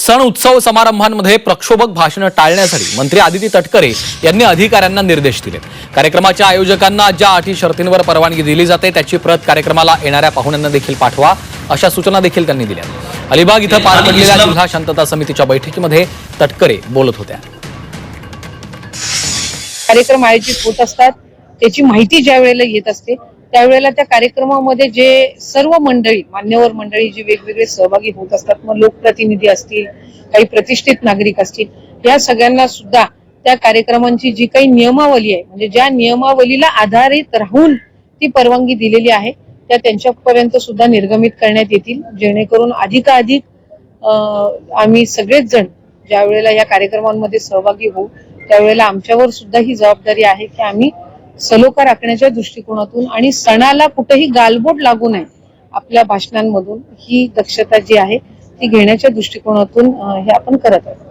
सण उत्सव समारंभांमध्ये प्रक्षोभक भाषणं टाळण्यासाठी मंत्री आदिती तटकरे यांनी अधिकाऱ्यांना निर्देश दिले कार्यक्रमाच्या आयोजकांना ज्या अटी शर्तींवर परवानगी दिली जाते त्याची प्रत कार्यक्रमाला येणाऱ्या पाहुण्यांना देखील पाठवा अशा सूचना देखील त्यांनी दिल्या. अलिबाग इथं पार पडलेल्या जिल्हा शांतता समितीच्या बैठकीमध्ये तटकरे बोलत होत्या. कार्यक्रम आयोजित होत असतात त्याची माहिती ज्या वेळेला येत असते त्यावेळेला त्या कार्यक्रमामध्ये जे सर्व मंडळी मान्यवर मंडळी जी वेगवेगळे सहभागी होत असतात मग लोकप्रतिनिधी असतील काही प्रतिष्ठित नागरिक असतील या सगळ्यांना सुद्धा त्या कार्यक्रमांची जी काही नियमावली आहे म्हणजे ज्या नियमावलीला आधारित राहून ती परवानगी दिलेली आहे त्या त्यांच्यापर्यंत सुद्धा निर्गमित करण्यात येतील. जेणेकरून अधिकाधिक आम्ही सगळेच जण ज्या वेळेला या कार्यक्रमांमध्ये सहभागी होऊ त्यावेळेला आमच्यावर सुद्धा ही जबाबदारी आहे की आम्ही सलोखा राखण्याच्या दृष्टिकोनातून आणि सणाला कुठेही गालबोट लागू नये आपल्या भाषणांमधून ही दक्षता जी आहे ती घेण्याच्या दृष्टिकोनातून हे आपण करत आहोत.